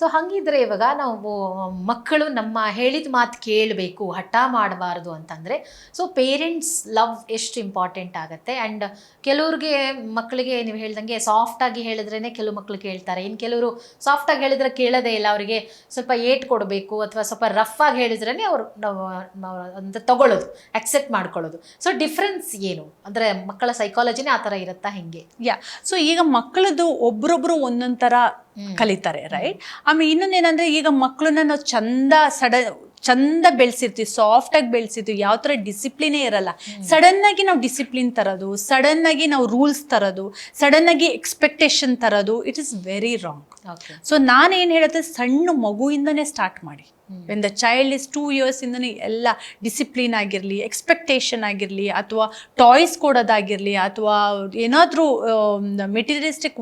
So ಹಂಗಿದ್ರೆ ಇವಾಗ ನಾವು ಮಕ್ಕಳು ನಮ್ಮ ಹೇಳಿದ ಮಾತು ಕೇಳಬೇಕು, ಹಠ ಮಾಡಬಾರ್ದು ಅಂತಂದರೆ ಸೊ ಪೇರೆಂಟ್ಸ್ ಲವ್ ಎಷ್ಟು ಇಂಪಾರ್ಟೆಂಟ್ ಆಗುತ್ತೆ. ಆ್ಯಂಡ್ ಕೆಲವ್ರಿಗೆ ಮಕ್ಕಳಿಗೆ ನೀವು ಹೇಳ್ದಂಗೆ ಸಾಫ್ಟಾಗಿ ಹೇಳಿದ್ರೇ ಕೆಲವು ಮಕ್ಕಳು ಕೇಳ್ತಾರೆ. ಇನ್ನು ಕೆಲವರು ಸಾಫ್ಟಾಗಿ ಹೇಳಿದ್ರೆ ಕೇಳೋದೇ ಇಲ್ಲ, ಅವರಿಗೆ ಸ್ವಲ್ಪ ಏಟ್ ಕೊಡಬೇಕು ಅಥವಾ ಸ್ವಲ್ಪ ರಫ್ ಆಗಿ ಹೇಳಿದ್ರೇ ಅವರು ಅಂತ ತಗೊಳ್ಳೋದು ಅಕ್ಸೆಪ್ಟ್ ಮಾಡ್ಕೊಳ್ಳೋದು. ಸೊ ಡಿಫ್ರೆನ್ಸ್ ಏನು? ಅಂದರೆ ಮಕ್ಕಳ ಸೈಕಾಲಜಿನೇ ಆ ಥರ ಇರುತ್ತಾ ಹೆಂಗೆ? ಯಾ ಸೊ ಈಗ ಮಕ್ಕಳದು ಒಬ್ರೊಬ್ರು ಒಂದೊಂದು ತರ ಕಲಿತಾರೆ ರೈಟ್ ಆಮೇಲೆ ಇನ್ನೊಂದೇನಂದ್ರೆ ಈಗ ಮಕ್ಕಳನ್ನ ನಾವು ಚಂದ ಸಡ ಚಂದ ಬೆಳೆಸಿರ್ತೀವಿ ಸಾಫ್ಟ್ ಆಗಿ ಬೆಳೆಸಿರ್ತೀವಿ ಯಾವ ಥರ ಡಿಸಿಪ್ಲಿನೇ ಇರಲ್ಲ. ಸಡನ್ ಆಗಿ ನಾವು ಡಿಸಿಪ್ಲಿನ್ ತರೋದು ಸಡನ್ ಆಗಿ ನಾವು ರೂಲ್ಸ್ ತರೋದು ಸಡನ್ ಆಗಿ ಎಕ್ಸ್ಪೆಕ್ಟೇಷನ್ ತರೋದು it is very wrong so so ನಾನೇನು ಹೇಳುತ್ತೆ ಸಣ್ಣ ಮಗುವಿಂದನೇ ಸ್ಟಾರ್ಟ್ ಮಾಡಿ. When the child is two ಇಯರ್ಸಿಂದನೇ ಎಲ್ಲ ಡಿಸಿಪ್ಲಿನ್ ಆಗಿರಲಿ ಎಕ್ಸ್ಪೆಕ್ಟೇಷನ್ ಆಗಿರಲಿ ಅಥವಾ ಟಾಯ್ಸ್ ಕೊಡೋದಾಗಿರಲಿ ಅಥವಾ ಏನಾದರೂ ಮೆಟೀರಿಯಲಿಸ್ಟಿಕ್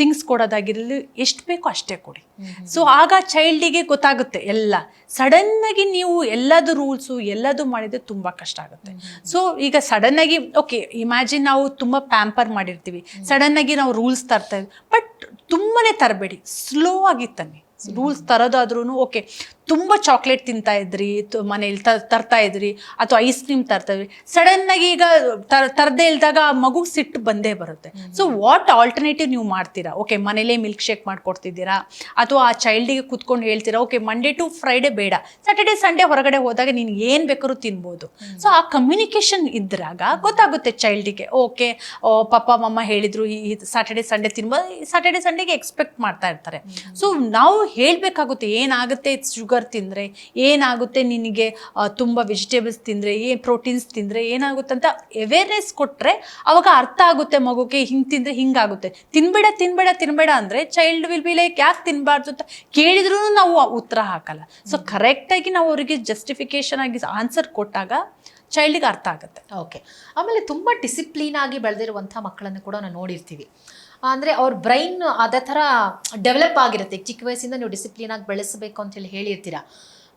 ಥಿಂಗ್ಸ್ ಕೊಡೋದಾಗಿರಲಿ ಎಷ್ಟು ಬೇಕೋ ಅಷ್ಟೇ ಕೊಡಿ. ಸೊ ಆಗ ಚೈಲ್ಡಿಗೆ ಗೊತ್ತಾಗುತ್ತೆ ಎಲ್ಲ. ಸಡನ್ನಾಗಿ ನೀವು ಎಲ್ಲದು ರೂಲ್ಸು ಎಲ್ಲದು ಮಾಡಿದ್ರೆ ತುಂಬ ಕಷ್ಟ ಆಗುತ್ತೆ. ಸೊ ಈಗ ಸಡನ್ನಾಗಿ ಓಕೆ ಇಮ್ಯಾಜಿನ್ ನಾವು ತುಂಬ ಪ್ಯಾಂಪರ್ ಮಾಡಿರ್ತೀವಿ. ಸಡನ್ನಾಗಿ ನಾವು ರೂಲ್ಸ್ ತರ್ತಾ ಬಟ್ ತುಂಬನೇ ತರಬೇಡಿ. ಸ್ಲೋ ಆಗಿ ತನ್ನಿ. ರೂಲ್ಸ್ ತರೋದಾದ್ರೂ ಓಕೆ ತುಂಬ ಚಾಕ್ಲೇಟ್ ತಿಂತಾ ಇದ್ರಿ ಮನೇಲಿ ತರ್ತಾ ಇದ್ರಿ ಅಥವಾ ಐಸ್ ಕ್ರೀಮ್ ತರ್ತಾ ಇದ್ರಿ ಸಡನ್ನಾಗಿ ಈಗ ತರ್ ತರದೇ ಇಲ್ದಾಗ ಆ ಮಗುಗೆ ಸಿಟ್ಟು ಬಂದೇ ಬರುತ್ತೆ. ಸೊ ವಾಟ್ ಆಲ್ಟರ್ನೇಟಿವ್ ನೀವು ಮಾಡ್ತೀರಾ? ಓಕೆ ಮನೇಲೇ ಮಿಲ್ಕ್ ಶೇಕ್ ಮಾಡ್ಕೊಡ್ತಿದ್ದೀರಾ? ಅಥವಾ ಆ ಚೈಲ್ಡಿಗೆ ಕುತ್ಕೊಂಡು ಹೇಳ್ತೀರಾ ಓಕೆ ಮಂಡೇ ಟು ಫ್ರೈಡೇ ಬೇಡ. ಸಾಟರ್ಡೆ ಸಂಡೇ ಹೊರಗಡೆ ಹೋದಾಗ ನೀನು ಏನು ಬೇಕಾದ್ರೂ ತಿನ್ಬೋದು. ಸೊ ಆ ಕಮ್ಯುನಿಕೇಶನ್ ಇದ್ರಾಗ ಗೊತ್ತಾಗುತ್ತೆ ಚೈಲ್ಡಿಗೆ ಓಕೆ ಪಪ್ಪ ಮಮ್ಮ ಹೇಳಿದ್ರು ಈ ಸಾಟರ್ಡೆ ಸಂಡೇ ತಿನ್ಬೋದು ಸಾಟರ್ಡೆ ಸಂಡೆಗೆ ಎಕ್ಸ್ಪೆಕ್ಟ್ ಮಾಡ್ತಾ ಇರ್ತಾರೆ. ಸೊ ನಾವು ಹೇಳಬೇಕಾಗುತ್ತೆ ಏನಾಗುತ್ತೆ ಶುಗರ್ ತಿಂದರೆ, ಏನಾಗುತ್ತೆ ನಿನಗೆ ತುಂಬ ವೆಜಿಟೇಬಲ್ಸ್ ತಿಂದರೆ ಏನು ಪ್ರೋಟೀನ್ಸ್ ತಿಂದರೆ ಏನಾಗುತ್ತೆ ಅಂತ ಅವೇರ್ನೆಸ್ ಕೊಟ್ಟರೆ ಅವಾಗ ಅರ್ಥ ಆಗುತ್ತೆ ಮಗುಗೆ, ಹಿಂಗೆ ತಿಂದರೆ ಹಿಂಗಾಗುತ್ತೆ ತಿನ್ಬೇಡ ತಿನ್ಬೇಡ ತಿನ್ಬೇಡ ಅಂದರೆ ಚೈಲ್ಡ್ ವಿಲ್ ಬಿ ಲೈಕ್ ಯಾಕೆ ತಿನ್ನಬಾರ್ದು ಅಂತ ಕೇಳಿದ್ರೂ ನಾವು ಉತ್ತರ ಹಾಕಲ್ಲ. ಸೊ ಕರೆಕ್ಟಾಗಿ ನಾವು ಅವರಿಗೆ ಜಸ್ಟಿಫಿಕೇಶನ್ ಆಗಿ ಆನ್ಸರ್ ಕೊಟ್ಟಾಗ ಚೈಲ್ಡಿಗೆ ಅರ್ಥ ಆಗುತ್ತೆ. ಓಕೆ ಆಮೇಲೆ ತುಂಬ ಡಿಸಿಪ್ಲೀನಾಗಿ ಬೆಳೆದಿರುವಂಥ ಮಕ್ಕಳನ್ನು ಕೂಡ ನಾವು ನೋಡಿರ್ತೀವಿ. ಅಂದರೆ ಅವ್ರ ಬ್ರೈನ್ ಅದೇ ಥರ ಡೆವಲಪ್ ಆಗಿರುತ್ತೆ. ಚಿಕ್ಕ ವಯಸ್ಸಿಂದ ನೀವು ಡಿಸಿಪ್ಲಿನ್ ಆಗಿ ಬೆಳೆಸಬೇಕು ಅಂತೇಳಿ ಹೇಳಿರ್ತೀರಾ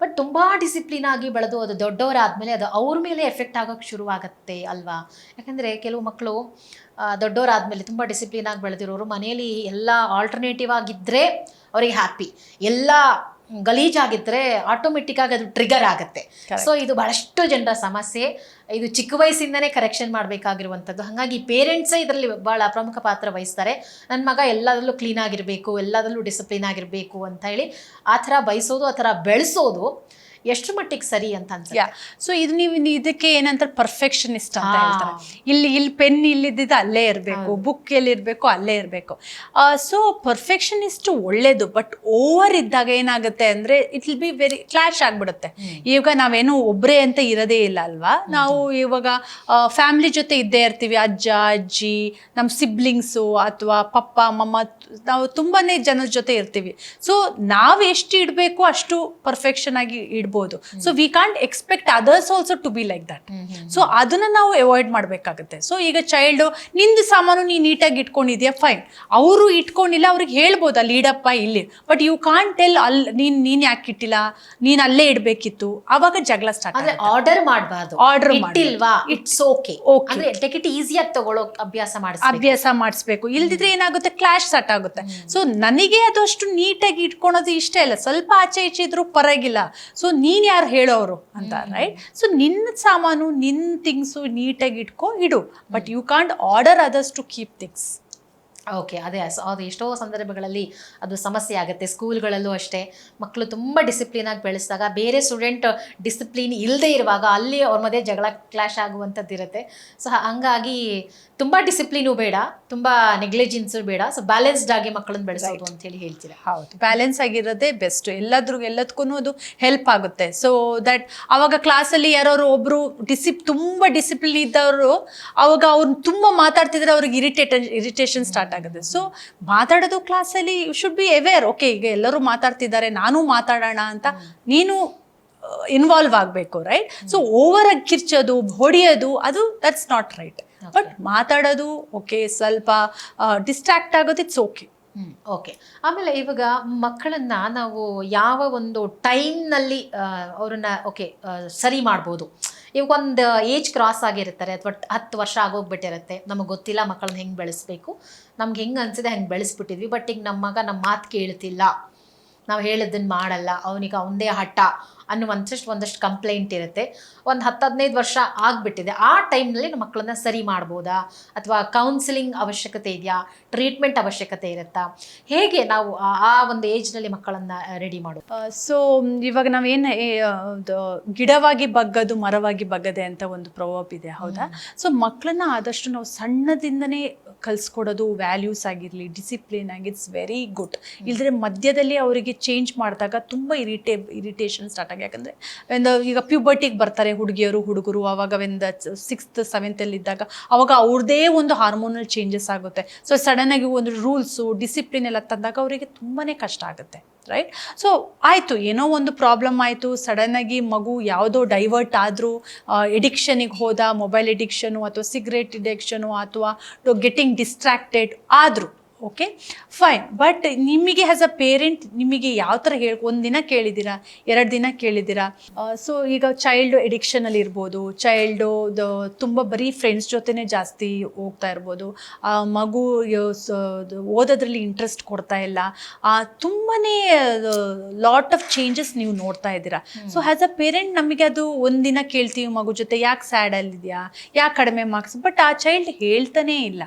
ಬಟ್ ತುಂಬ ಡಿಸಿಪ್ಲಿನ್ ಆಗಿ ಬೆಳೆದು ಅದು ದೊಡ್ಡವರಾದಮೇಲೆ ಅದು ಅವ್ರ ಮೇಲೆ ಎಫೆಕ್ಟ್ ಆಗೋಕ್ಕೆ ಶುರುವಾಗತ್ತೆ ಅಲ್ವಾ? ಯಾಕಂದರೆ ಕೆಲವು ಮಕ್ಕಳು ದೊಡ್ಡವರಾದಮೇಲೆ ತುಂಬ ಡಿಸಿಪ್ಲಿನ್ ಆಗಿ ಬೆಳೆದಿರೋರು ಮನೆಯಲ್ಲಿ ಎಲ್ಲ ಆಲ್ಟರ್ನೇಟಿವ್ ಆಗಿದ್ದರೆ ಅವರಿಗೆ ಹ್ಯಾಪಿ ಎಲ್ಲ ಗಲೀಜಾಗಿದ್ದರೆ ಆಟೋಮೆಟಿಕ್ ಆಗಿ ಅದು ಟ್ರಿಗರ್ ಆಗುತ್ತೆ. ಸೊ ಇದು ಬಹಳಷ್ಟು ಜನರ ಸಮಸ್ಯೆ. ಇದು ಚಿಕ್ಕ ವಯಸ್ಸಿಂದನೇ ಕರೆಕ್ಷನ್ ಮಾಡಬೇಕಾಗಿರುವಂಥದ್ದು. ಹಾಗಾಗಿ ಪೇರೆಂಟ್ಸೇ ಇದರಲ್ಲಿ ಭಾಳ ಪ್ರಮುಖ ಪಾತ್ರ ವಹಿಸ್ತಾರೆ. ನನ್ನ ಮಗ ಎಲ್ಲದರಲ್ಲೂ ಕ್ಲೀನ್ ಆಗಿರಬೇಕು ಎಲ್ಲದರಲ್ಲೂ ಡಿಸಿಪ್ಲಿನ್ ಆಗಿರಬೇಕು ಅಂತ ಹೇಳಿ ಆ ಥರ ಬಯಸೋದು ಆ ಥರ ಬೆಳೆಸೋದು ಎಷ್ಟು ಮಟ್ಟಿಗೆ ಸರಿ ಅಂತ ಅನ್ಸುತ್ತೆ. ಸೊ ಇದು ನೀವು ಇದಕ್ಕೆ ಏನಂತ ಪರ್ಫೆಕ್ಷನಿಸ್ಟ್ ಅಂತ ಹೇಳ್ತಾರೆ. ಇಲ್ಲಿ ಇಲ್ಲಿ ಪೆನ್ ಇಲ್ಲಿದ್ದಿದ್ದು ಅಲ್ಲೇ ಇರಬೇಕು ಬುಕ್ ಎಲ್ಲಿರಬೇಕು ಅಲ್ಲೇ ಇರಬೇಕು. ಸೊ ಪರ್ಫೆಕ್ಷನಿಸ್ಟ್ ಒಳ್ಳೇದು ಬಟ್ ಓವರ್ ಇದ್ದಾಗ ಏನಾಗುತ್ತೆ ಅಂದರೆ it will be very clash ಆಗಿಬಿಡುತ್ತೆ. ಈಗ ನಾವೇನು ಒಬ್ಬರೇ ಅಂತ ಇರೋದೇ ಇಲ್ಲ ಅಲ್ವಾ? ನಾವು ಇವಾಗ ಫ್ಯಾಮಿಲಿ ಜೊತೆ ಇದ್ದೇ ಇರ್ತೀವಿ ಅಜ್ಜ ಅಜ್ಜಿ ನಮ್ಮ ಸಿಬ್ಲಿಂಗ್ಸು ಅಥವಾ ಪಪ್ಪ ಮಮ್ಮ ನಾವು ತುಂಬಾ ಜನರ ಜೊತೆ ಇರ್ತೀವಿ. ಸೊ ನಾವು ಎಷ್ಟು ಇಡಬೇಕು ಅಷ್ಟು ಪರ್ಫೆಕ್ಷನ್ ಆಗಿ ಇಡ್ಬೋದು so we can't expect others also to be like that so ಅದನ್ನ ನಾವು ಅವಾಯ್ಡ್ ಮಾಡಬೇಕಾಗುತ್ತೆ. ಸೊ ಈಗ ಚೈಲ್ಡು ನಿಂದು ಸಾಮಾನು ನೀ ನೀಟಾಗಿ ಇಟ್ಕೊಂಡಿದ್ಯಾ? ಫೈನ್ ಅವರು ಇಟ್ಕೊಂಡಿಲ್ಲ ಅವ್ರಿಗೆ ಹೇಳ್ಬೋದು ಅಲ್ಲಿ ಇಡಪ್ಪ ಇಲ್ಲಿ. ಬಟ್ ಯು ಕಾಂಟ್ ಟೆಲ್ ಅಲ್ಲಿ ನೀನ್ ನೀನ್ ಯಾಕೆ ಇಟ್ಟಿಲ್ಲ? ನೀನ್ ಅಲ್ಲೇ ಇಡಬೇಕಿತ್ತು. ಅವಾಗ ಜಗಳ ಸ್ಟಾರ್ಟ್ ಆರ್ಡರ್ ಮಾಡಬಾರ್ದು. ಆರ್ಡರ್ ಇಟ್ಟಿಲ್ವಾ? ಇಟ್ಸ್ ಓಕೆ ಓಕೆ ಅಂದ್ರೆ ಟೆಕ್ ಇಟ್ ಈಸಿಯಾಗಿ ತಗೊಳ್ಳೋ ಅಭ್ಯಾಸ ಮಾಡಿಸ್ ಅಭ್ಯಾಸ ಮಾಡಿಸ್ಬೇಕು. ಇಲ್ದಿದ್ರೆ ಏನಾಗುತ್ತೆ? ಕ್ಲಾಶ್ ಸ್ಟಾರ್ಟ್ ಆಗುತ್ತೆ. ಸೊ ನನಗೆ ಅದು ಅಷ್ಟು ನೀಟಾಗಿ ಇಟ್ಕೊಳೋದು ಇಷ್ಟ ಇಲ್ಲ. ಸ್ವಲ್ಪ ಆಚೆ ಈಚೆ ಇದ್ರೂ ಪರವಾಗಿಲ್ಲ. ಸೊ ನೀನ್ ಯಾರು ಹೇಳೋರು ಅಂತ ರೈಟ್ ಸೊ ನಿನ್ನ ಸಾಮಾನು ನಿನ್ನ ಥಿಂಗ್ಸು ನೀಟಾಗಿ ಇಟ್ಕೊ ಇಡು. But you can't order others to keep things okay ಅದೇ ಅದು ಎಷ್ಟೋ ಸಂದರ್ಭಗಳಲ್ಲಿ ಅದು ಸಮಸ್ಯೆ ಆಗುತ್ತೆ. ಸ್ಕೂಲ್ಗಳಲ್ಲೂ ಅಷ್ಟೇ. ಮಕ್ಕಳು ತುಂಬ ಡಿಸಿಪ್ಲಿನ್ ಆಗಿ ಬೆಳೆಸಿದಾಗ ಬೇರೆ ಸ್ಟೂಡೆಂಟ್ ಡಿಸಿಪ್ಲಿನ್ ಇಲ್ಲದೆ ಇರುವಾಗ ಅಲ್ಲಿ ಅವ್ರ ಮಧ್ಯೆ ಜಗಳ ಕ್ಲಾಶ್ ಆಗುವಂಥದ್ದು ಇರುತ್ತೆ. ಸೊ ಹಂಗಾಗಿ ತುಂಬ ಡಿಸಿಪ್ಲಿನು ಬೇಡ ತುಂಬ ನೆಗ್ಲಿಜೆನ್ಸು ಬೇಡ. ಸೊ ಬ್ಯಾಲೆನ್ಸ್ಡ್ ಆಗಿ ಮಕ್ಕಳನ್ನ ಬೆಳೆಸೋದು ಅಂತ ಹೇಳಿ ಹೇಳ್ತೀರಾ? ಹೌದು. ಬ್ಯಾಲೆನ್ಸ್ ಆಗಿರೋದೇ ಬೆಸ್ಟ್ ಎಲ್ಲದ್ರೂ ಎಲ್ಲದಕ್ಕೂ ಅದು ಹೆಲ್ಪ್ ಆಗುತ್ತೆ. ಸೊ ದಟ್ ಅವಾಗ ಕ್ಲಾಸಲ್ಲಿ ಯಾರೋ ಒಬ್ಬರು ಡಿಸಿಪ್ ತುಂಬ ಡಿಸಿಪ್ಲಿನ್ ಇದ್ದವರು ಅವಾಗ ಅವ್ರು ತುಂಬ ಮಾತಾಡ್ತಿದ್ರೆ ಅವ್ರಿಗೆ ಇರಿಟೇಟ್ ಇರಿಟೇಷನ್ ಸ್ಟಾರ್ಟ್ ಆಗುತ್ತೆ ಸೊ ಮಾತಾಡೋದು ಕ್ಲಾಸಲ್ಲಿ you should be aware okay ಈಗ ಎಲ್ಲರೂ ಮಾತಾಡ್ತಿದ್ದಾರೆ ನಾನು ಮಾತಾಡೋಣ ಅಂತ ನೀನು ಇನ್ವಾಲ್ವ್ ಆಗಬೇಕು ರೈಟ್ ಸೊ ಓವರ್ ಆಗಿ ಕಿರ್ಚೋದು ಹೊಡಿಯೋದು ಅದು ದಟ್ಸ್ ನಾಟ್ ರೈಟ್ ಬಟ್ ಮಾತಾಡೋದು ಓಕೆ ಸ್ವಲ್ಪ ಡಿಸ್ಟ್ರಾಕ್ಟ್ ಆಗೋದು ಇಟ್ಸ್ ಓಕೆ ಓಕೆ ಆಮೇಲೆ ಇವಾಗ ಮಕ್ಕಳನ್ನ ನಾವು ಯಾವ ಒಂದು ಟೈಮ್ನಲ್ಲಿ ಅವ್ರನ್ನ ಓಕೆ ಸರಿ ಮಾಡ್ಬೋದು. ಇವಾಗ ಒಂದು ಏಜ್ ಕ್ರಾಸ್ ಆಗಿರ್ತಾರೆ ಅಥವಾ ಹತ್ತು ವರ್ಷ ಆಗೋಗ್ಬಿಟ್ಟಿರುತ್ತೆ. ನಮಗೆ ಗೊತ್ತಿಲ್ಲ ಮಕ್ಕಳನ್ನ ಹೆಂಗೆ ಬೆಳೆಸ್ಬೇಕು. ನಮ್ಗೆ ಹೆಂಗೆ ಅನಿಸಿದೆ ಹೆಂಗೆ ಬೆಳೆಸ್ಬಿಟ್ಟಿದ್ವಿ. ಬಟ್ ಈಗ ನಮ್ಮ ಮಗ ನಮ್ಮ ಮಾತು ಕೇಳ್ತಿಲ್ಲ. ನಾವು ಹೇಳಿದ್ದನ್ನು ಮಾಡಲ್ಲ. ಅವನಿಗೆ ಅವನದೇ ಹಠ. ಅನ್ನುವಂಥಷ್ಟು ಒಂದಷ್ಟು ಕಂಪ್ಲೇಂಟ್ ಇರುತ್ತೆ. ಒಂದು ಹತ್ತು ಹದಿನೈದು ವರ್ಷ ಆಗಿಬಿಟ್ಟಿದೆ. ಆ ಟೈಮ್ನಲ್ಲಿ ನಮ್ಮ ಮಕ್ಕಳನ್ನ ಸರಿ ಮಾಡ್ಬೋದಾ? ಅಥವಾ ಕೌನ್ಸಿಲಿಂಗ್ ಅವಶ್ಯಕತೆ ಇದೆಯಾ? ಟ್ರೀಟ್ಮೆಂಟ್ ಅವಶ್ಯಕತೆ ಇರುತ್ತಾ? ಹೇಗೆ ನಾವು ಆ- ಒಂದು ಏಜ್ನಲ್ಲಿ ಮಕ್ಕಳನ್ನ ರೆಡಿ ಮಾಡೋದು? ಸೊ ಇವಾಗ ನಾವೇನು ಗಿಡವಾಗಿ ಬಗ್ಗದು ಮರವಾಗಿ ಬಗ್ಗದೆ ಅಂತ ಒಂದು ಪ್ರೊವರ್ಬ್ ಇದೆ ಹೌದಾ? ಸೊ ಮಕ್ಕಳನ್ನ ಆದಷ್ಟು ನಾವು ಸಣ್ಣದಿಂದನೇ ಕಲಿಸ್ಕೊಡೋದು ವ್ಯಾಲ್ಯೂಸ್ ಆಗಿರಲಿ ಡಿಸಿಪ್ಲಿನ್ ಆಗಿ ಇಟ್ಸ್ ವೆರಿ ಗುಡ್ ಇಲ್ದ್ರೆ ಮಧ್ಯದಲ್ಲಿ ಅವರಿಗೆ ಚೇಂಜ್ ಮಾಡಿದಾಗ ತುಂಬ ಇರಿಟೇ ಇರಿಟೇಷನ್ ಸ್ಟಾರ್ಟ್ ಆಗಿ ಯಾಕಂದರೆ ಒಂದು ಈಗ ಪ್ಯೂಬರ್ಟಿಗೆ ಬರ್ತಾರೆ ಹುಡುಗಿಯರು, ಹುಡುಗರು, ಅವಾಗ ಒಂದು ಸಿಕ್ಸ್ತ್ ಸೆವೆಂತಲ್ಲಿ ಇದ್ದಾಗ, ಅವಾಗ ಅವ್ರದ್ದೇ ಒಂದು ಹಾರ್ಮೋನಲ್ ಚೇಂಜಸ್ ಆಗುತ್ತೆ. ಸೊ ಸಡನ್ ಆಗಿ ಒಂದು ರೂಲ್ಸು ಡಿಸಿಪ್ಲಿನ್ ಎಲ್ಲ ತಂದಾಗ ಅವರಿಗೆ ತುಂಬಾ ಕಷ್ಟ ಆಗುತ್ತೆ ರೈಟ್ ಸೊ ಆಯಿತು, ಏನೋ ಒಂದು ಪ್ರಾಬ್ಲಮ್ ಆಯಿತು ಸಡನ್ನಾಗಿ ಮಗು ಯಾವುದೋ ಡೈವರ್ಟ್ ಆದರೂ ಎಡಿಕ್ಷನಿಗೆ ಹೋದ ಮೊಬೈಲ್ ಎಡಿಕ್ಷನು ಅಥವಾ ಸಿಗರೇಟ್ ಎಡಿಕ್ಷನು ಅಥವಾ ಗೆಟಿಂಗ್ ಡಿಸ್ಟ್ರಾಕ್ಟೆಡ್ ಆದರೂ ಓಕೆ ಫೈನ್ ಬಟ್ ನಿಮಗೆ ಆ್ಯಸ್ ಅ ಪೇರೆಂಟ್ ನಿಮಗೆ ಯಾವ ಥರ ಹೇಳಿ ಒಂದು ದಿನ ಕೇಳಿದ್ದೀರಾ? ಎರಡು ದಿನ ಕೇಳಿದ್ದೀರಾ? ಸೊ ಈಗ ಚೈಲ್ಡ್ ಎಡಿಕ್ಷನಲ್ಲಿ ಇರ್ಬೋದು ಚೈಲ್ಡು ತುಂಬ ಬರೀ ಫ್ರೆಂಡ್ಸ್ ಜೊತೆನೇ ಜಾಸ್ತಿ ಹೋಗ್ತಾ ಇರ್ಬೋದು. ಆ ಮಗು ಓದೋದ್ರಲ್ಲಿ ಇಂಟ್ರೆಸ್ಟ್ ಕೊಡ್ತಾ ಇಲ್ಲ. ತುಂಬಾ ಲಾಟ್ ಆಫ್ ಚೇಂಜಸ್ ನೀವು ನೋಡ್ತಾ ಇದ್ದೀರಾ. ಸೊ ಆ್ಯಸ್ ಅ ಪೇರೆಂಟ್ ನಮಗೆ ಅದು ಒಂದಿನ ಕೇಳ್ತೀವಿ ಮಗು ಜೊತೆ ಯಾಕೆ ಸ್ಯಾಡಲ್ಲಿದೆಯಾ ಯಾಕೆ ಕಡಿಮೆ ಮಾರ್ಕ್ಸ್ ಬಟ್ ಆ ಚೈಲ್ಡ್ ಹೇಳ್ತಾನೇ ಇಲ್ಲ.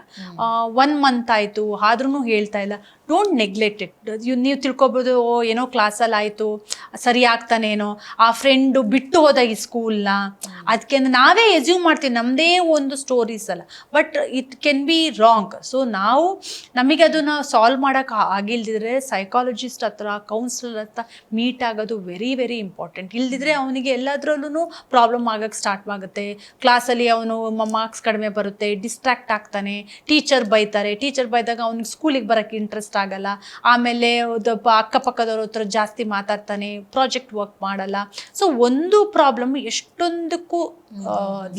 ಒನ್ ಮಂತ್ ಆಯಿತು ಆದ್ರೂ ಹೇಳ್ತಾ ಇಲ್ಲ. ಡೋಂಟ್ ನೆಗ್ಲೆಕ್ಟ್ ಇಟ್ ನೀವು ತಿಳ್ಕೊಬೋದು, ಓ, ಏನೋ ಕ್ಲಾಸಲ್ಲಿ ಆಯಿತು, ಸರಿ ಆಗ್ತಾನೇನೋ. ಆ ಫ್ರೆಂಡು ಬಿಟ್ಟು ಹೋದ ಈ ಸ್ಕೂಲ್ನ ಅದಕ್ಕೆ ನಾವೇ ಎಸ್ಯೂಮ್ ಮಾಡ್ತೀವಿ ನಮ್ಮದೇ ಒಂದು ಸ್ಟೋರೀಸ್ ಅಲ್ಲ. But it can be wrong so ನಾವು ನಮಗೆ ಅದನ್ನು ಸಾಲ್ವ್ ಮಾಡೋಕೆ ಆಗಿಲ್ದಿದ್ರೆ ಸೈಕಾಲಜಿಸ್ಟ್ ಹತ್ರ ಕೌನ್ಸಿಲರ್ ಹತ್ರ ಮೀಟ್ ಆಗೋದು ವೆರಿ ವೆರಿ ಇಂಪಾರ್ಟೆಂಟ್ ಇಲ್ದಿದ್ರೆ ಅವನಿಗೆ ಎಲ್ಲದರಲ್ಲೂ ಪ್ರಾಬ್ಲಮ್ ಆಗೋಕ್ಕೆ ಸ್ಟಾರ್ಟ್ ಆಗುತ್ತೆ. ಕ್ಲಾಸಲ್ಲಿ ಅವನು ಮಾರ್ಕ್ಸ್ ಕಡಿಮೆ ಬರುತ್ತೆ ಡಿಸ್ಟ್ರಾಕ್ಟ್ ಆಗ್ತಾನೆ ಟೀಚರ್ ಬೈತಾರೆ. ಟೀಚರ್ ಬೈದಾಗ ಅವ್ನಿಗೆ ಸ್ಕೂಲಿಗೆ ಬರೋಕ್ಕೆ ಇಂಟ್ರೆಸ್ಟ್ ಆಗಲ್ಲ. ಆಮೇಲೆ ಒಬ್ಬ ಅಕ್ಕಪಕ್ಕದವ್ರ ಹತ್ರ ಜಾಸ್ತಿ ಮಾತಾಡ್ತಾನೆ ಪ್ರಾಜೆಕ್ಟ್ ವರ್ಕ್ ಮಾಡಲ್ಲ. ಸೊ ಒಂದು ಪ್ರಾಬ್ಲಮ್ ಎಷ್ಟೊಂದಕ್ಕೂ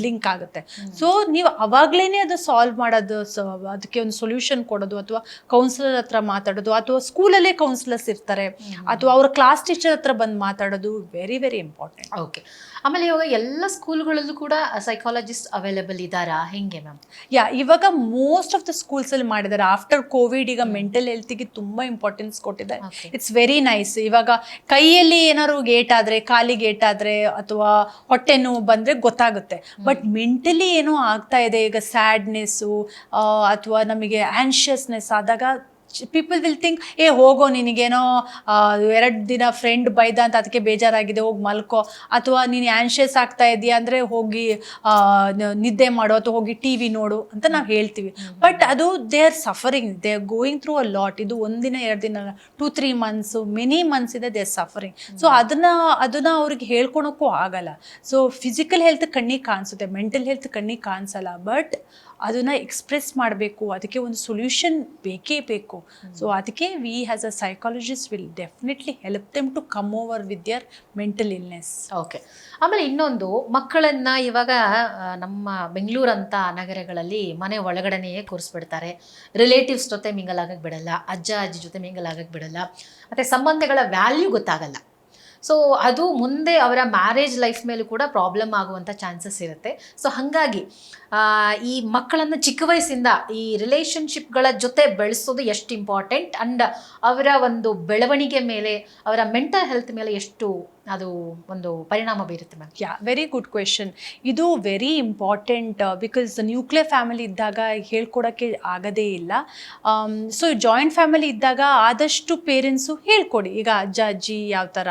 ಲಿಂಕ್ ಆಗುತ್ತೆ. ಸೊ ನೀವು ಅವಾಗ್ಲೇ ಅದು ಸಾಲ್ವ್ ಮಾಡೋದು ಅದಕ್ಕೆ ಒಂದು ಸೊಲ್ಯೂಷನ್ ಕೊಡೋದು ಅಥವಾ ಕೌನ್ಸಿಲರ್ ಹತ್ರ ಮಾತಾಡೋದು ಅಥವಾ ಸ್ಕೂಲಲ್ಲೇ ಕೌನ್ಸಿಲರ್ಸ್ ಇರ್ತಾರೆ ಅಥವಾ ಅವ್ರ ಕ್ಲಾಸ್ ಟೀಚರ್ ಹತ್ರ ಬಂದು ಮಾತಾಡೋದು ವೆರಿ ವೆರಿ ಇಂಪಾರ್ಟೆಂಟ್ ಓಕೆ ಆಮೇಲೆ ಇವಾಗ ಎಲ್ಲ ಸ್ಕೂಲ್ಗಳಲ್ಲೂ ಕೂಡ ಸೈಕಾಲಜಿಸ್ಟ್ ಅವೈಲೇಬಲ್ ಇದ್ದಾರಾ ಹೆಂಗೆ ಮ್ಯಾಮ್ ಯಾ ಇವಾಗ ಮೋಸ್ಟ್ ಆಫ್ ದ ಸ್ಕೂಲ್ಸ್ ಅಲ್ಲಿ ಮಾಡಿದ್ದಾರೆ ಆಫ್ಟರ್ ಕೋವಿಡ್ ಈಗ ಮೆಂಟಲ್ ಹೆಲ್ತಿಗೆ ತುಂಬಾ ಇಂಪಾರ್ಟೆನ್ಸ್ ಕೊಟ್ಟಿದ್ದಾರೆ. ಇಟ್ಸ್ ವೆರಿ ನೈಸ್ ಇವಾಗ ಕೈಯಲ್ಲಿ ಏನಾದ್ರು ಗೇಟ್ ಆದ್ರೆ ಕಾಲಿ ಗೇಟ್ ಆದ್ರೆ ಅಥವಾ ಹೊಟ್ಟೆ ನೋವು ಬಂದ್ರೆ ಗೊತ್ತಾಗುತ್ತೆ. ಬಟ್ ಮೆಂಟಲಿ ಏನೋ ಆಗ್ತಾ ಇದೆ. ಈಗ ಸ್ಯಾಡ್ನೆಸ್ಸು ಅಥವಾ ನಮಗೆ ಆ್ಯನ್ಷಿಯಸ್ನೆಸ್ ಆದಾಗ ಪೀಪಲ್ ವಿಲ್ ಥಿಂಕ್ ಏ ಹೋಗೋ ನಿನಗೇನೋ ಎರಡು ದಿನ ಫ್ರೆಂಡ್ ಬೈದ ಅಂತ ಅದಕ್ಕೆ ಬೇಜಾರಾಗಿದೆ ಹೋಗಿ ಮಲ್ಕೋ. ಅಥವಾ ನೀನು ಆ್ಯನ್ಷಿಯಸ್ ಆಗ್ತಾ ಇದೆಯಾ ಅಂದರೆ ಹೋಗಿ ನಿದ್ದೆ ಮಾಡೋ ಅಥವಾ ಹೋಗಿ ಟಿ ವಿ ನೋಡು ಅಂತ ನಾವು ಹೇಳ್ತೀವಿ. ಬಟ್ ಅದು they are suffering they are going through a lot ಇದು ಒಂದಿನ ಎರಡು ದಿನ two three months many months ಇದೆ ದೇ ಆರ್ ಸಫರಿಂಗ್ ಸೊ ಅದನ್ನು ಅದನ್ನು ಅವ್ರಿಗೆ ಹೇಳ್ಕೊಳೋಕ್ಕೂ ಆಗಲ್ಲ. ಸೊ ಫಿಸಿಕಲ್ ಹೆಲ್ತ್ ಕಣ್ಣಿಗೆ ಕಾಣಿಸುತ್ತೆ ಮೆಂಟಲ್ ಹೆಲ್ತ್ ಕಣ್ಣಿಗೆ ಕಾಣಿಸಲ್ಲ. ಬಟ್ ಅದನ್ನ ಎಕ್ಸ್ಪ್ರೆಸ್ ಮಾಡಬೇಕು ಅದಕ್ಕೆ ಒಂದು ಸೊಲ್ಯೂಷನ್ ಬೇಕೇ ಬೇಕು. ಸೊ ಅದಕ್ಕೆ we has a psychologist will definitely help them to come over with their mental illness okay ಆಮೇಲೆ ಇನ್ನೊಂದು ಮಕ್ಕಳನ್ನು ಇವಾಗ ನಮ್ಮ ಬೆಂಗಳೂರಂತ ನಗರಗಳಲ್ಲಿ ಮನೆ ಒಳಗಡೆಯೇ ಕೂರಿಸ್ಬಿಡ್ತಾರೆ. ರಿಲೇಟಿವ್ಸ್ ಜೊತೆ ಮಿಂಗಲ್ ಆಗಕ್ಕೆ ಬಿಡಲ್ಲ ಅಜ್ಜ ಅಜ್ಜಿ ಜೊತೆ ಮಿಂಗಲ್ ಆಗಕ್ಕೆ ಬಿಡಲ್ಲ. ಮತ್ತು ಸಂಬಂಧಗಳ ವ್ಯಾಲ್ಯೂ ಗೊತ್ತಾಗಲ್ಲ. ಸೊ ಅದು ಮುಂದೆ ಅವರ ಮ್ಯಾರೇಜ್ ಲೈಫ್ ಮೇಲೂ ಕೂಡ ಪ್ರಾಬ್ಲಮ್ ಆಗುವಂಥ ಚಾನ್ಸಸ್ ಇರುತ್ತೆ. ಸೊ ಹಾಗಾಗಿ ಈ ಮಕ್ಕಳನ್ನು ಚಿಕ್ಕ ವಯಸ್ಸಿಂದ ಈ ರಿಲೇಷನ್ಶಿಪ್ಗಳ ಜೊತೆ ಬೆಳೆಸೋದು ಎಷ್ಟು ಇಂಪಾರ್ಟೆಂಟ್ ಆ್ಯಂಡ್ ಅವರ ಒಂದು ಬೆಳವಣಿಗೆ ಮೇಲೆ, ಅವರ ಮೆಂಟಲ್ ಹೆಲ್ತ್ ಮೇಲೆ ಎಷ್ಟು ಅದು ಒಂದು ಪರಿಣಾಮ ಬೀರುತ್ತೆ ma'am yeah very good question ಇದು very important because nuclear family ಇದ್ದಾಗ ಹೇಳ್ಕೊಡೋಕ್ಕೆ ಆಗದೇ ಇಲ್ಲ. ಸೊ ಜಾಯಿಂಟ್ ಫ್ಯಾಮಿಲಿ ಇದ್ದಾಗ ಆದಷ್ಟು ಪೇರೆಂಟ್ಸು ಹೇಳ್ಕೊಡಿ. ಈಗ ಅಜ್ಜ, ಅಜ್ಜಿ ಯಾವ ಥರ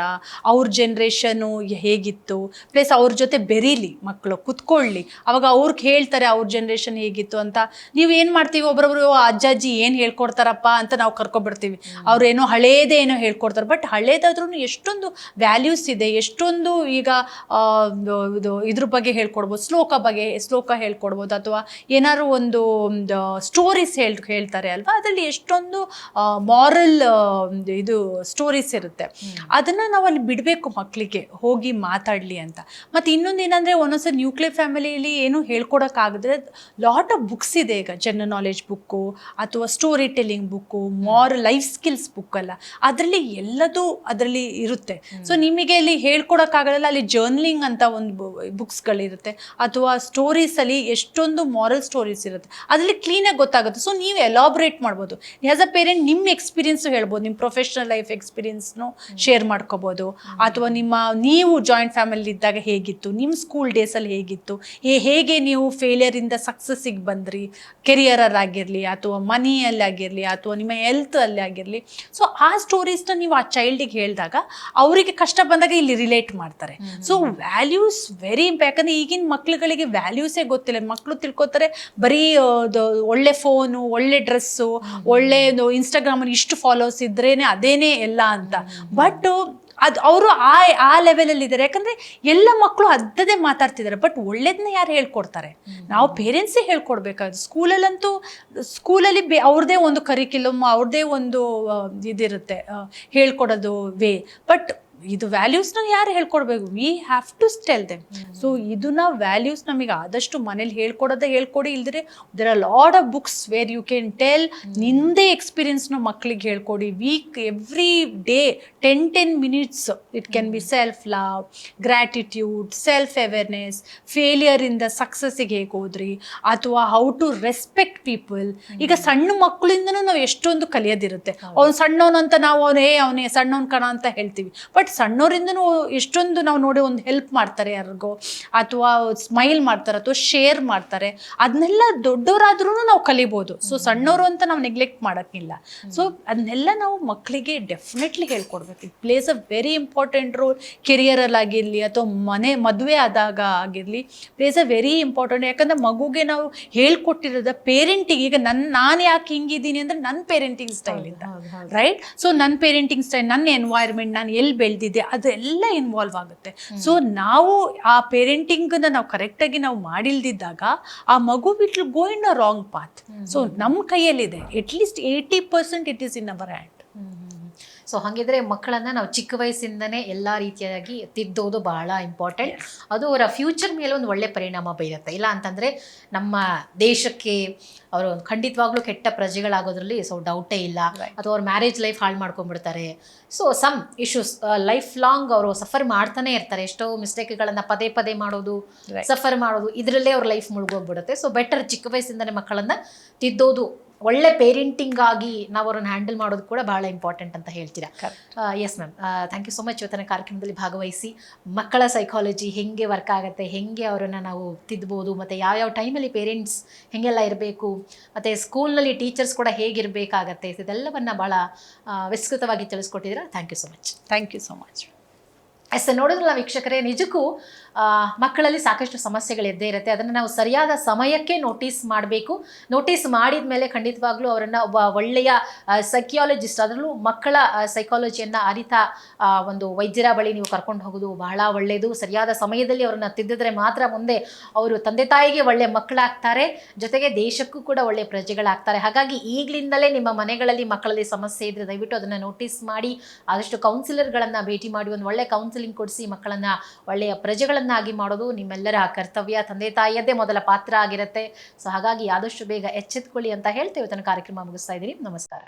ಅವ್ರ ಜನ್ರೇಷನು ಹೇಗಿತ್ತು? ಪ್ಲಸ್ ಅವ್ರ ಜೊತೆ ಬೆರೀಲಿ ಮಕ್ಕಳು ಕುತ್ಕೊಳ್ಳಿ. ಅವಾಗ ಅವ್ರಿಗೆ ಹೇಳ್ತಾರೆ ಅವ್ರ ಜನ್ರೇಷನ್ ಹೇಗಿತ್ತು ಅಂತ. ನೀವು ಏನು ಮಾಡ್ತೀವಿ? ಒಬ್ಬರೊಬ್ರು ಅಜ್ಜ ಅಜ್ಜಿ ಏನು ಹೇಳ್ಕೊಡ್ತಾರಪ್ಪ ಅಂತ ನಾವು ಕರ್ಕೊಬಿಡ್ತೀವಿ ಅವ್ರೇನೋ ಹಳೇದೇ ಏನೋ ಹೇಳ್ಕೊಡ್ತಾರೆ. ಬಟ್ ಹಳೇದಾದ್ರೂ ಎಷ್ಟೊಂದು ವ್ಯಾಲ್ಯೂಸ್ ಇದೆ ಎಷ್ಟೊಂದು ಈಗ ಇದು ಇದ್ರ ಬಗ್ಗೆ ಹೇಳ್ಕೊಡ್ಬೋದು. ಶ್ಲೋಕ ಬಗ್ಗೆ ಶ್ಲೋಕ ಹೇಳ್ಕೊಡ್ಬೋದು. ಅಥವಾ ಏನಾದ್ರು ಒಂದು ಸ್ಟೋರೀಸ್ ಹೇಳ್ ಹೇಳ್ತಾರೆ ಅಲ್ವಾ? ಅದರಲ್ಲಿ ಎಷ್ಟೊಂದು ಮಾರಲ್ ಇದು ಸ್ಟೋರೀಸ್ ಇರುತ್ತೆ. ಅದನ್ನ ನಾವು ಅಲ್ಲಿ ಬಿಡಬೇಕು ಮಕ್ಕಳಿಗೆ ಹೋಗಿ ಮಾತಾಡಲಿ ಅಂತ. ಮತ್ತು ಇನ್ನೊಂದು ಏನಂದರೆ ಒಂದೊಂದ್ಸರಿ ನ್ಯೂಕ್ಲಿಯರ್ ಫ್ಯಾಮಿಲಿಯಲ್ಲಿ ಏನು ಹೇಳ್ಕೊಡೋಕ್ಕಾಗದ್ರೆ ಲಾಟ್ ಆಫ್ ಬುಕ್ಸ್ ಇದೆ ಈಗ. ಜನರಲ್ ನಾಲೆಜ್ ಬುಕ್ಕು ಅಥವಾ story telling book more life skills book ಅಲ್ಲ. ಅದರಲ್ಲಿ ಎಲ್ಲದೂ ಅದರಲ್ಲಿ ಇರುತ್ತೆ. ಸೊ ನಿಮಗೆ ಅಲ್ಲಿ ಹೇಳ್ಕೊಡೋಕ್ಕಾಗಲ್ಲ ಅಲ್ಲಿ ಜರ್ನಲಿಂಗ್ ಅಂತ ಒಂದು ಬುಕ್ಸ್ಗಳಿರುತ್ತೆ ಅಥವಾ ಸ್ಟೋರೀಸಲ್ಲಿ ಎಷ್ಟೊಂದು ಮಾರಲ್ ಸ್ಟೋರೀಸ್ ಇರುತ್ತೆ. ಅದರಲ್ಲಿ ಕ್ಲೀನಾಗಿ ಗೊತ್ತಾಗುತ್ತೆ. ಸೊ ನೀವು ಎಲಾಬ್ರೇಟ್ ಮಾಡ್ಬೋದು. ಆ್ಯಸ್ ಅ ಪೇರೆಂಟ್ ನಿಮ್ಮ ಎಕ್ಸ್ಪೀರಿಯನ್ಸು ಹೇಳ್ಬೋದು. ನಿಮ್ಮ ಪ್ರೊಫೆಷ್ನಲ್ ಲೈಫ್ ಎಕ್ಸ್ಪೀರಿಯನ್ಸ್ನು ಶೇರ್ ಮಾಡ್ಕೋಬೋದು. ಅಥವಾ ನಿಮ್ಮ ನೀವು ಜಾಯಿಂಟ್ ಫ್ಯಾಮಿಲಿ ಇದ್ದಾಗ ಹೇಗಿತ್ತು? ನಿಮ್ಮ ಸ್ಕೂಲ್ ಡೇಸಲ್ಲಿ ಹೇಗಿತ್ತು? ಹೇಗೆ ನೀವು ಫೇಲಿಯರಿಂದ ಸಕ್ಸಸ್ಸಿಗೆ ಬಂದ್ರಿ ಕೆರಿಯರ್ ಆಗಿರಲಿ ಅಥವಾ ಮನಿಯಲ್ಲಿ ಆಗಿರಲಿ ಅಥವಾ ನಿಮ್ಮ ಹೆಲ್ತ್ ಅಲ್ಲಿ ಆಗಿರಲಿ. ಸೊ ಆ ಸ್ಟೋರೀಸ್ನ ನೀವು ಆ ಚೈಲ್ಡಿಗೆ ಹೇಳಿದಾಗ ಅವರಿಗೆ ಕಷ್ಟ ಬಂದಾಗ ಇಲ್ಲಿ ರಿಲೇಟ್ ಮಾಡ್ತಾರೆ. ಸೊ ವ್ಯಾಲ್ಯೂಸ್ ವೆರಿ ಯಾಕಂದ್ರೆ ಈಗಿನ ಮಕ್ಳುಗಳಿಗೆ ವ್ಯಾಲ್ಯೂಸೇ ಗೊತ್ತಿಲ್ಲ. ಮಕ್ಕಳು ತಿಳ್ಕೊತಾರೆ ಬರೀ ಒಳ್ಳೆ ಫೋನು ಒಳ್ಳೆ ಡ್ರೆಸ್ಸು ಒಳ್ಳೆ ಇನ್ಸ್ಟಾಗ್ರಾಮಲ್ಲಿ ಇಷ್ಟು ಫಾಲೋವರ್ಸ್ ಇದ್ರೇನೆ ಅದೇನೇ ಎಲ್ಲ ಅಂತ. ಬಟ್ ಅದು ಅವರು ಆ ಆ ಲೆವೆಲಲ್ಲಿ ಇದ್ದಾರೆ ಯಾಕಂದ್ರೆ ಎಲ್ಲ ಮಕ್ಕಳು ಅದ್ದದೇ ಮಾತಾಡ್ತಿದ್ದಾರೆ. ಬಟ್ ಒಳ್ಳೇದನ್ನ ಯಾರು ಹೇಳ್ಕೊಡ್ತಾರೆ? ನಾವು ಪೇರೆಂಟ್ಸೇ ಹೇಳ್ಕೊಡ್ಬೇಕಾದ್ರೆ ಸ್ಕೂಲಲ್ಲಂತೂ ಸ್ಕೂಲಲ್ಲಿ ಬೇ ಅವ್ರದ್ದೇ ಒಂದು ಕರಿಕ್ಯುಲಮ್ ಅವ್ರದ್ದೇ ಒಂದು ಇದಿರುತ್ತೆ ಹೇಳ್ಕೊಡೋದು ವೇ ಬಟ್ ಇದು ವ್ಯಾಲ್ಯೂಸ್ನ ಯಾರು ಹೇಳ್ಕೊಡ್ಬೇಕು? We have to tell them so ಇದನ್ನ ವ್ಯಾಲ್ಯೂಸ್ ನಮಗೆ ಆದಷ್ಟು ಮನೇಲಿ ಹೇಳ್ಕೊಡೋದೇ ಹೇಳ್ಕೊಡಿ. ಇಲ್ದಿರೆ there are lot of books where you can tell ನಿಂದೇ ಎಕ್ಸ್ಪೀರಿಯನ್ಸ್ನ ಮಕ್ಕಳಿಗೆ ಹೇಳ್ಕೊಡಿ. Week every day ten ten minutes it can be self love gratitude self awareness ಫೇಲಿಯರಿಂದ ಸಕ್ಸಸ್ಸಿಗೆ ಹೇಗೆ ಹೋದ್ರಿ? ಅಥವಾ ಹೌ ಟು ರೆಸ್ಪೆಕ್ಟ್ ಪೀಪಲ್ ಈಗ ಸಣ್ಣ ಮಕ್ಕಳಿಂದನೂ ನಾವು ಎಷ್ಟೊಂದು ಕಲಿಯೋದಿರುತ್ತೆ. ಅವ್ನು ಸಣ್ಣವನು ಅಂತ ನಾವು ಅವನೇ ಅವನೇ ಸಣ್ಣವನ್ ಕಣ ಅಂತ ಹೇಳ್ತೀವಿ. ಬಟ್ ಸಣ್ಣವರಿಂದನೂ ಎಷ್ಟೊಂದು ನಾವು ನೋಡಿ ಒಂದು ಹೆಲ್ಪ್ ಮಾಡ್ತಾರೆ ಯಾರಿಗೋ ಅಥವಾ ಸ್ಮೈಲ್ ಮಾಡ್ತಾರೆ ಅಥವಾ ಶೇರ್ ಮಾಡ್ತಾರೆ ಅದನ್ನೆಲ್ಲ ದೊಡ್ಡವರಾದ್ರೂ ನಾವು ಕಲಿಬೋದು. ಸೊ ಸಣ್ಣವರು ಅಂತ ನಾವು ನೆಗ್ಲೆಕ್ಟ್ ಮಾಡೋಕ್ಕಿಲ್ಲ. ಸೊ ಅದನ್ನೆಲ್ಲ ನಾವು ಮಕ್ಕಳಿಗೆ ಡೆಫಿನೆಟ್ಲಿ ಹೇಳ್ಕೊಡ್ಬೇಕು. It plays a very important role ಕೆರಿಯರಲ್ಲಿ ಆಗಿರಲಿ ಅಥವಾ ಮನೆ ಮದುವೆ ಆದಾಗ ಆಗಿರಲಿ ಪ್ಲೇಸ್ ಅ ವೆರಿ ಇಂಪಾರ್ಟೆಂಟ್ ಯಾಕಂದ್ರೆ ಮಗುಗೆ ನಾವು ಹೇಳ್ಕೊಟ್ಟಿರೋದ ಪೇರೆಂಟಿಗೆ ಈಗ ನನ್ನ ನಾನು ಯಾಕೆ ಹಿಂಗಿದ್ದೀನಿ ಅಂದರೆ ನನ್ನ ಪೇರೆಂಟಿಂಗ್ ಸ್ಟೈಲಿಂದ ರೈಟ್ ಸೊ ನನ್ನ ಪೇರೆಂಟಿಂಗ್ ಸ್ಟೈಲ್ ನನ್ನ ಎನ್ವೈರ್ಮೆಂಟ್ ನಾನು ಎಲ್ಲಿ ಬೆಳೆದಿದ್ದೆ ಅದೆಲ್ಲ ಇನ್ವಾಲ್ವ್ ಆಗುತ್ತೆ. ಸೊ ನಾವು ಆ ಪೇರೆಂಟಿಂಗ್ನ ನಾವು ಕರೆಕ್ಟಾಗಿ ನಾವು ಮಾಡಿಲ್ದಿದ್ದಾಗ ಆ ಮಗು will go in a wrong path so ನಮ್ಮ ಕೈಯಲ್ಲಿದೆ. At least eighty percent it is in our hand so ಹಾಗಿದ್ರೆ ಮಕ್ಕಳನ್ನ ನಾವು ಚಿಕ್ಕ ವಯಸ್ಸಿಂದನೇ ಎಲ್ಲ ರೀತಿಯಾಗಿ ತಿದ್ದೋದು ಬಹಳ ಇಂಪಾರ್ಟೆಂಟ್ ಅದು ಅವರ ಫ್ಯೂಚರ್ ಮೇಲೆ ಒಂದು ಒಳ್ಳೆ ಪರಿಣಾಮ ಬೀರುತ್ತೆ. ಇಲ್ಲ ಅಂತಂದ್ರೆ ನಮ್ಮ ದೇಶಕ್ಕೆ ಅವರು ಖಂಡಿತವಾಗ್ಲೂ ಕೆಟ್ಟ ಪ್ರಜೆಗಳಾಗೋದ್ರಲ್ಲಿ ಸೊ ಡೌಟೇ ಇಲ್ಲ. ಅಥವಾ ಅವ್ರ ಮ್ಯಾರೇಜ್ ಲೈಫ್ ಹಾಳು ಮಾಡ್ಕೊಂಡ್ಬಿಡ್ತಾರೆ. So some issues life long ಅವರು ಸಫರ್ ಮಾಡ್ತಾನೆ ಇರ್ತಾರೆ. ಎಷ್ಟೋ ಮಿಸ್ಟೇಕ್ಗಳನ್ನ ಪದೇ ಪದೇ ಮಾಡೋದು ಸಫರ್ ಮಾಡೋದು ಇದರಲ್ಲೇ ಅವ್ರ ಲೈಫ್ ಮುಳುಗೋಗ್ಬಿಡುತ್ತೆ. ಸೊ ಬೆಟರ್ ಚಿಕ್ಕ ವಯಸ್ಸಿಂದನೇ ಮಕ್ಕಳನ್ನ ತಿದ್ದೋದು ಒಳ್ಳೆ ಪೇರೆಂಟಿಂಗ್ ಆಗಿ ನಾವು ಅವ್ರನ್ನ ಹ್ಯಾಂಡಲ್ ಮಾಡೋದು ಕೂಡ ಬಹಳ ಇಂಪಾರ್ಟೆಂಟ್ ಅಂತ ಹೇಳ್ತೀರಾ? Yes ma'am thank you so much ಇವತ್ತಿನ ಕಾರ್ಯಕ್ರಮದಲ್ಲಿ ಭಾಗವಹಿಸಿ ಮಕ್ಕಳ ಸೈಕಾಲಜಿ ಹೆಂಗೆ ವರ್ಕ್ ಆಗುತ್ತೆ ಹೆಂಗೆ ಅವರನ್ನು ನಾವು ತಿದ್ಬೋದು ಮತ್ತು ಯಾವ್ಯಾವ ಟೈಮಲ್ಲಿ ಪೇರೆಂಟ್ಸ್ ಹೆಂಗೆಲ್ಲ ಇರಬೇಕು ಮತ್ತು ಸ್ಕೂಲ್ನಲ್ಲಿ ಟೀಚರ್ಸ್ ಕೂಡ ಹೇಗಿರಬೇಕಾಗತ್ತೆ ಇದೆಲ್ಲವನ್ನು ಭಾಳ ವಿಸ್ತೃತವಾಗಿ ತಿಳಿಸ್ಕೊಟ್ಟಿದ್ದೀರಾ? Thank you so much thank you so much yes ನೋಡಿದ್ರಲ್ಲ ವೀಕ್ಷಕರೇ, ನಿಜಕ್ಕೂ ಮಕ್ಕಳಲ್ಲಿ ಸಾಕಷ್ಟು ಸಮಸ್ಯೆಗಳು ಇದ್ದೇ ಇರುತ್ತೆ. ಅದನ್ನು ನಾವು ಸರಿಯಾದ ಸಮಯಕ್ಕೆ ನೋಟಿಸ್ ಮಾಡಬೇಕು. ನೋಟಿಸ್ ಮಾಡಿದ ಮೇಲೆ ಖಂಡಿತವಾಗ್ಲೂ ಅವರನ್ನು ಒಬ್ಬ ಒಳ್ಳೆಯ ಸೈಕಿಯಾಲಜಿಸ್ಟ್ ಅದರಲ್ಲೂ ಮಕ್ಕಳ ಸೈಕಾಲಜಿಯನ್ನು ಅರಿತ ಒಂದು ವೈದ್ಯರ ಬಳಿ ನೀವು ಕರ್ಕೊಂಡು ಹೋಗೋದು ಬಹಳ ಒಳ್ಳೆಯದು ಸರಿಯಾದ ಸಮಯದಲ್ಲಿ ಅವರನ್ನು ತಿದ್ದಿದ್ರೆ ಮಾತ್ರ ಮುಂದೆ ಅವರು ತಂದೆ ತಾಯಿಗೆ ಒಳ್ಳೆಯ ಮಕ್ಕಳಾಗ್ತಾರೆ. ಜೊತೆಗೆ ದೇಶಕ್ಕೂ ಕೂಡ ಒಳ್ಳೆಯ ಪ್ರಜೆಗಳಾಗ್ತಾರೆ. ಹಾಗಾಗಿ ಈಗಲಿಂದಲೇ ನಿಮ್ಮ ಮನೆಗಳಲ್ಲಿ ಮಕ್ಕಳಲ್ಲಿ ಸಮಸ್ಯೆ ಇದ್ದರೆ ದಯವಿಟ್ಟು ಅದನ್ನು ನೋಟಿಸ್ ಮಾಡಿ, ಆದಷ್ಟು ಕೌನ್ಸಿಲರ್ಗಳನ್ನು ಭೇಟಿ ಮಾಡಿ, ಒಂದು ಒಳ್ಳೆ ಕೌನ್ಸಿಲಿಂಗ್ ಕೊಡಿಸಿ ಮಕ್ಕಳನ್ನು ಒಳ್ಳೆಯ ಪ್ರಜೆಗಳನ್ನಾಗಿ ಮಾಡೋದು ನಿಮ್ಮೆಲ್ಲರ ಕರ್ತವ್ಯ. ತಂದೆ ತಾಯಿಯದ್ದೇ ಮೊದಲ ಪಾತ್ರ ಆಗಿರುತ್ತೆ. ಸೊ ಹಾಗಾಗಿ ಆದಷ್ಟು ಬೇಗ ಎಚ್ಚೆತ್ಕೊಳ್ಳಿ ಅಂತ ಹೇಳ್ತೇವೆ ತನ್ನ ಕಾರ್ಯಕ್ರಮ ಮುಗಿಸ್ತಾ ಇದ್ದೀನಿ. ನಮಸ್ಕಾರ.